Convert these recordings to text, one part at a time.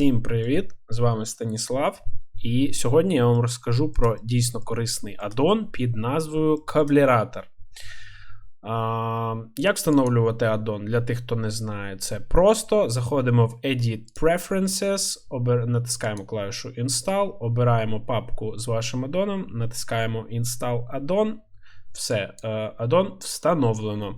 Всім привіт! З вами Станіслав. І сьогодні я вам розкажу про дійсно корисний аддон під назвою Кабліратор. А, Як встановлювати аддон? Для тих, хто не знає, це просто. Заходимо в Edit Preferences, обер... натискаємо клавішу Install, обираємо папку з вашим аддоном, натискаємо Install Addon. Все, аддон встановлено.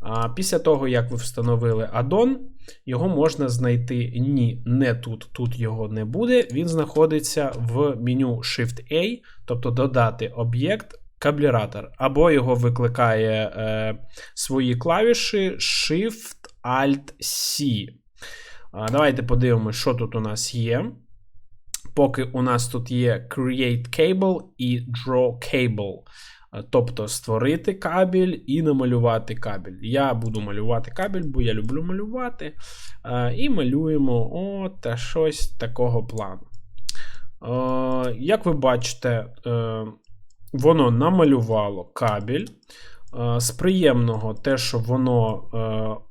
А Після того, як ви встановили аддон, його можна знайти ні, не тут, тут його не буде. Він знаходиться в меню Shift-A, тобто додати об'єкт кабліратор, або його викликає е, свої клавіші Shift-Alt-C. Давайте подивимося, що тут у нас є. Поки у нас тут є Create Cable і Draw Cable. Тобто створити кабель і намалювати кабель. Я буду малювати кабель, бо я люблю малювати. І малюємо от щось такого плану. Як ви бачите, е, воно намалювало кабель. З приємного те, що воно е,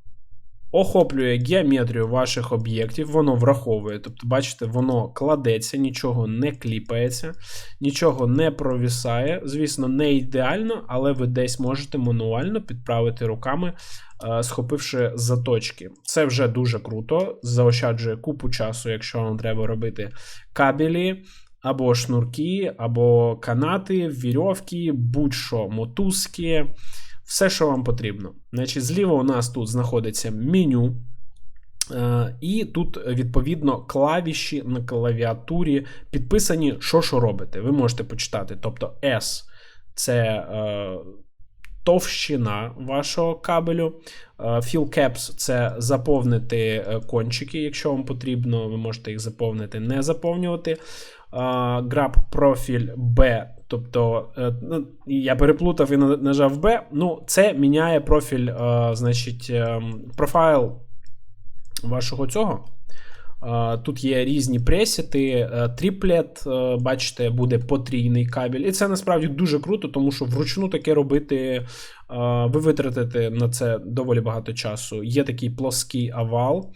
охоплює геометрію ваших об'єктів, воно враховує. Тобто, бачите, воно кладеться, нічого не кліпається, нічого не провісає. Звісно, не ідеально, але ви десь можете мануально підправити руками, е, схопивши заточки. Це вже дуже круто, заощаджує купу часу, якщо вам треба робити кабелі. Або шнурки, або канати, вірьовки, будь-що мотузки все, що вам потрібно. Значить, Зліва у нас тут знаходиться меню. Е, і тут, відповідно, клавіші на клавіатурі підписані, що що робите. Ви можете почитати. Тобто S це е, товщина вашого кабелю. Е, fill caps це заповнити е, кончики, якщо вам потрібно, ви можете їх заповнити, не заповнювати. Grab профіль B Тобто, е, ну, я переплутав і нажав B. Ну, це міняє профіль, е, значить, е, профайл вашого цього. Тут є різні пресіти, тріплет, бачите, буде потрійний кабель. І це насправді дуже круто, тому що вручну таке робити, ви витратите на це доволі багато часу. Є такий плоский овал,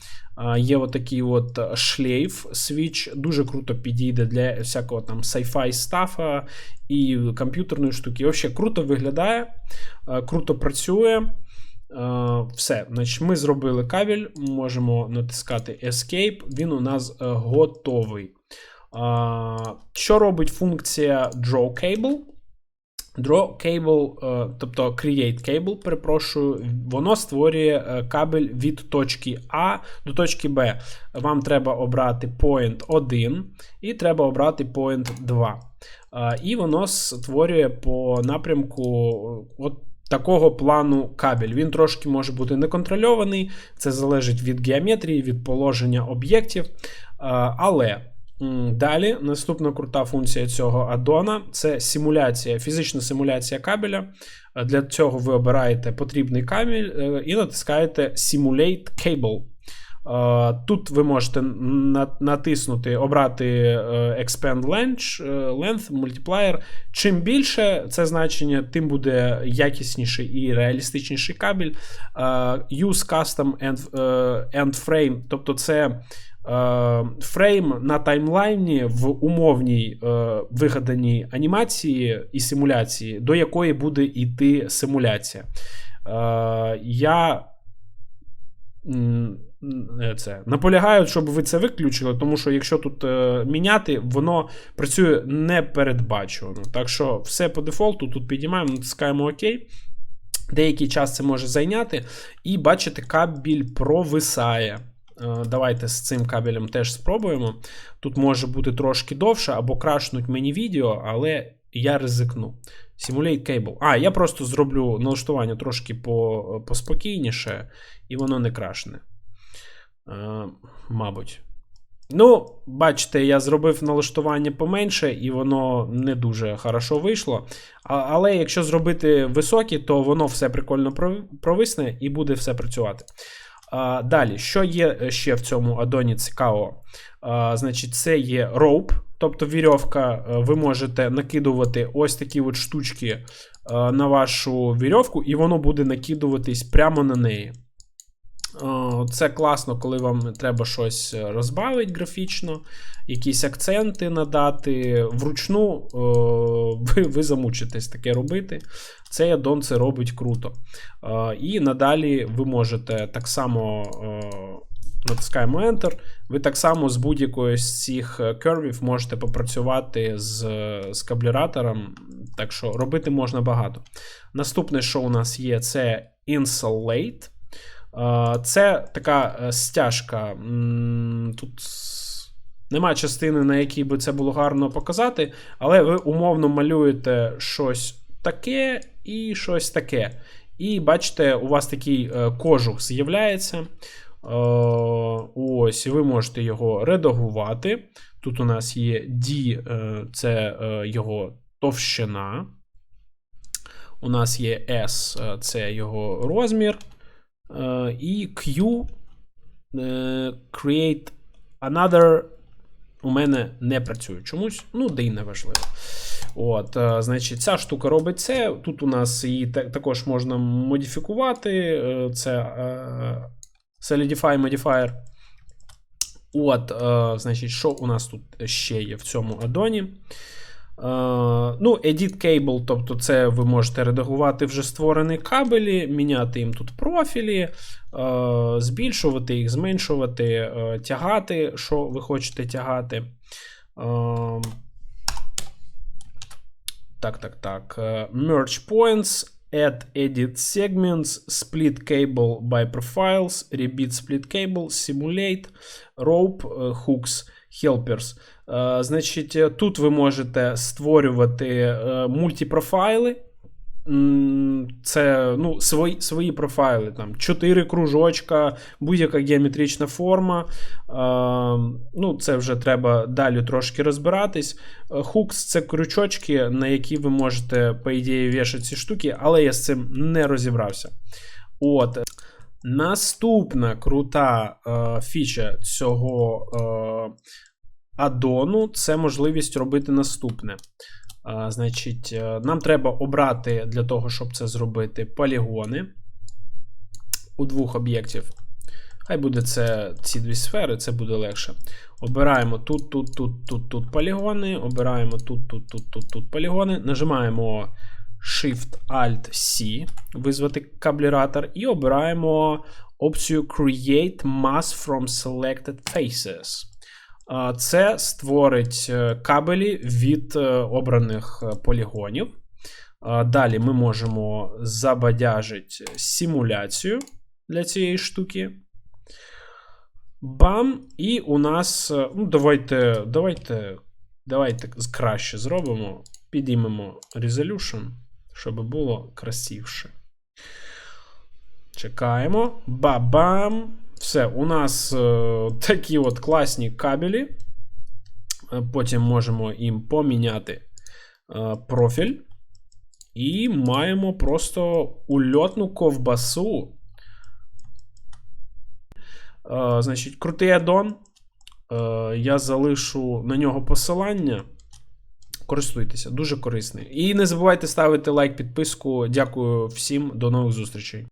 є отакий от шлейф свіч, дуже круто підійде для всякого там sci-fi стафа і комп'ютерної штуки. Взагалі круто виглядає, круто працює. Все, значить, ми зробили кабель, можемо натискати Escape, він у нас е, готовий. Що робить функція Draw Cable? Draw Cable, е, тобто Create Cable, перепрошую, воно створює е, кабель від точки А до точки Б. Вам треба обрати point 1 і треба обрати point 2. І воно створює по напрямку. от такого плану кабель. Він трошки може бути неконтрольований, це залежить від геометрії, від положення об'єктів. Але далі наступна крута функція цього аддона це симуляція, фізична симуляція кабеля. Для цього ви обираєте потрібний кабель е, і натискаєте Simulate Cable. Тут ви можете натиснути, обрати е, Expand Length, е, Length, Multiplier. Чим більше це значення, тим буде якісніший і реалістичніший кабель. Use Custom end Frame, тобто це. Фрейм на таймлайні в умовній е, вигаданій анімації і симуляції, до якої буде йти симуляція. Е, Я Е, це наполягають, щоб ви це виключили, тому що якщо тут е, міняти, воно працює непередбачувано. Так що все по дефолту тут підіймаємо, натискаємо ОК. Деякий час це може зайняти. І бачите, кабель провисає. Е, давайте з цим кабелем теж спробуємо. Тут може бути трошки довше або крашнуть мені відео, але я ризикну. Simulate Cable. А, я просто зроблю налаштування трошки поспокійніше, і воно не крашне. Е, мабуть. Ну, бачите, я зробив налаштування поменше, і воно не дуже хорошо вийшло. Але якщо зробити високі, то воно все прикольно провисне і буде все працювати. Далі, що є ще в цьому адоні цікаво? А, Значить, це є роуп, тобто вірьовка. Е, ви можете накидувати ось такі от штучки е, на вашу вірьовку, і воно буде накидуватись прямо на неї. Е, Це класно, коли вам треба щось розбавити графічно, якісь акценти надати. Вручну е, ви, ви замучитесь таке робити. Цей аддон це робить круто. Е, І надалі ви можете так само е, натискаємо Enter. Ви так само з будь-якою з цих е, кервів можете попрацювати з, з кабліратором. Так що робити можна багато. Наступне, що у нас є, це Insulate. Це така е, стяжка. Тут нема частини, на якій би це було гарно показати, але ви умовно малюєте щось таке і щось таке. І бачите, у вас такий е, кожух з'являється. Е, Ось, і ви можете його редагувати. Тут у нас є D, це його товщина. У нас є S, це його розмір. Е, І Q е, create another у мене не працює чомусь. Ну, де й не важливо. От, е, значить, ця штука робить це. Тут у нас її також можна модифікувати. Це Solidify Modifier. От, значить, що у нас тут ще є в цьому адоні? Е, ну, Edit Cable, тобто це ви можете редагувати вже створені кабелі, міняти їм тут профілі, е, збільшувати їх, зменшувати, е, тягати, що ви хочете тягати. Так, так, так. Merge points, add edit segments, split cable by profiles, repeat split cable, simulate, rope, hooks, helpers. Е, Значить, е, тут ви можете створювати е, мультипрофайли. М, Це ну, свої, свої профайли, там 4 кружочка, будь-яка геометрична форма. Е, ну, Це вже треба далі трошки розбиратись. Хукс це крючочки, на які ви можете, по ідеї, вішати ці штуки, але я з цим не розібрався. От. Наступна крута е, фіча цього е, аддону це можливість робити наступне. А, значить, е, нам треба обрати для того, щоб це зробити, полігони у двох об'єктів. Хай буде це ці дві сфери, це буде легше. Обираємо тут, тут, тут, тут, тут полігони. Обираємо тут, тут, тут, тут, тут полігони. Нажимаємо Shift-Alt-C, визвати кабліратор, і обираємо опцію Create Mass from Selected Faces. Це створить е, кабелі від е, обраних е, полігонів. Далі ми можемо забадяжити симуляцію для цієї штуки. Бам! І у нас. Ну, давайте, давайте, давайте краще зробимо. Підіймемо Resolution, щоб було красивше. Чекаємо. Ба-бам! Все, у нас е, такі от класні кабелі. Е, Потім можемо їм поміняти е, профіль. І маємо просто ульотну ковбасу. Е, значить, крутий аддон. Е, я залишу на нього посилання. Користуйтеся, дуже корисний. І не забувайте ставити лайк, підписку. Дякую всім, до нових зустрічей.